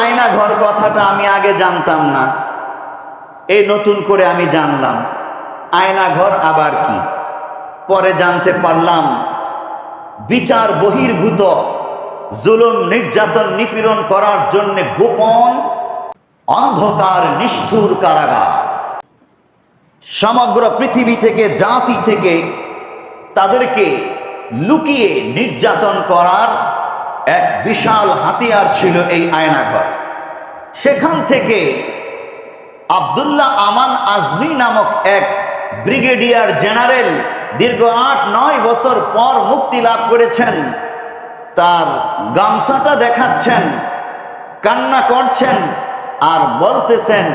আয়না ঘর কথাটা আমি আগে জানতাম না। এই নতুন করে আমি জানলাম। আয়না ঘর আবার কি? পরে জানতে পারলাম, বিচার বহির্ভূত, জুলুম, নির্যাতন, নিপীড়ন করার জন্য গোপন, অন্ধকার, নিষ্ঠুর কারাগার। সমগ্র পৃথিবী থেকে, জাতি থেকে তাদেরকে লুকিয়ে নির্যাতন করার বিশাল হাতিয়ার ছিল এই আয়নাঘর। সেখান থেকে আবদুল্লাহ আমান আজমি নামক এক ব্রিগেডিয়ার জেনারেল দীর্ঘ আট নয় বছর পর মুক্তি লাভ করেছেন। তার গামছাটা দেখাচ্ছেন, কান্না করছেন আর বলতেছেন,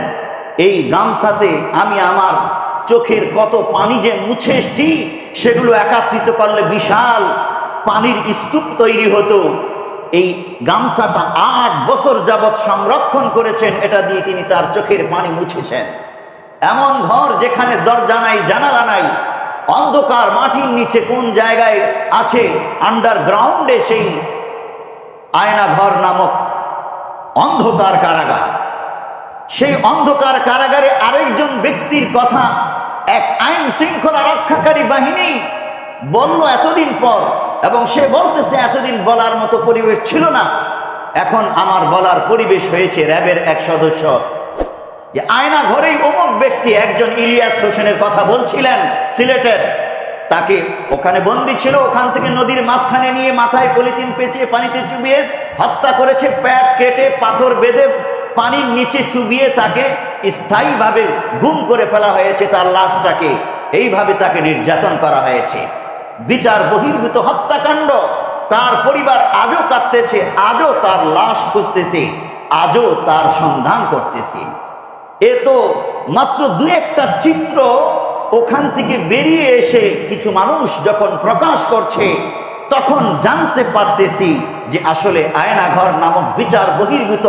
এই গামছাতে আমি আমার চোখের কত পানি যে মুছে এসছি, সেগুলো একাত্রিত করলে বিশাল পানির স্তূপ তৈরি হতো। এই গামছাটা আট বছর যাবৎ সংরক্ষণ করেছেন, এটা দিয়ে তিনি তার চোখের পানি মুছেছেন। এমন ঘর যেখানে দরজা নাই, জানালা নাই, অন্ধকার মাটির নিচে কোন জায়গায় আছে আন্ডারগ্রাউন্ডে সেই আয়না ঘর নামক অন্ধকার কারাগার। সেই অন্ধকার কারাগারে আরেকজন ব্যক্তির কথা এক আইন শৃঙ্খলা রক্ষাকারী বাহিনী বলল, এতদিন পর এবং সে বলতেছে, এতদিন বলার মতো পরিবেশ ছিল না। এখন আমার বলার পরিবেশ হয়েছে র্যাবের এক সদস্য। যে আয়না ঘরেই অমুক ব্যক্তি একজন ইলিয়াস হোসেনের কথা বলছিলেন, সিলেটের। তাকে ওখানে বন্দি ছিল, ওখান থেকে নদীর মাঝখানে নিয়ে মাথায় পলিথিন পেঁচিয়ে পানিতে চুবিয়ে হত্যা করেছে, প্যাট কেটে পাথর বেঁধে পানির নিচে চুবিয়ে তাকে স্থায়ীভাবে গুম করে ফেলা হয়েছে তার লাশটাকে। এইভাবে তাকে নির্যাতন করা হয়েছে। বিচার বহির্ভূত হত্যাকাণ্ড। তার পরিবার আজও কাঁদতেছে, আজও তার লাশ খুঁজতেছে, আজও তার সন্ধান করতেছে। এ তো মাত্র দু একটা চিত্র ওখান থেকে বেরিয়ে এসে কিছু মানুষ যখন প্রকাশ করছে, তখন জানতে পারতেছি যে আসলে আয়নাঘর নামক বিচার বহির্ভূত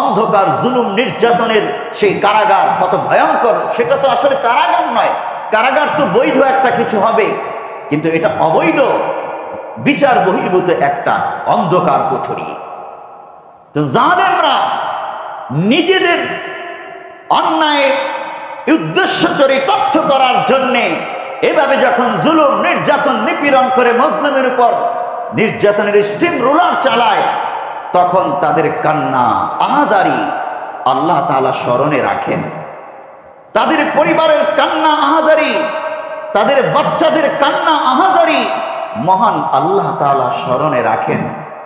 অন্ধকার জুলুম নির্যাতনের সেই কারাগার কত ভয়ঙ্কর, সেটা তো আসলে কারাগার নয়। কারাগার তো বৈধ একটা কিছু হবে। কিন্তু এটা অবৈধ। বিচার বহির্ভূত একটা অন্ধকার কোঠরি। তো জানেনরা নিজেদের অন্যায়, উদ্দেশ্য চরিতার্থ করার জন্যে এভাবে যখন জুলুম, নির্যাতন, নিপীড়ন করে মজলুমের উপর নির্যাতনের স্টিম রোলার চালায়, তখন তাদের কান্না, আহাজারি আল্লাহ তাআলা স্মরণে রাখেন। তাদের পরিবারের কান্না, আহাজারি তাদের বাচ্চাদের কান্না আহাজারি মহান আল্লাহ তালা স্মরণে রাখেন।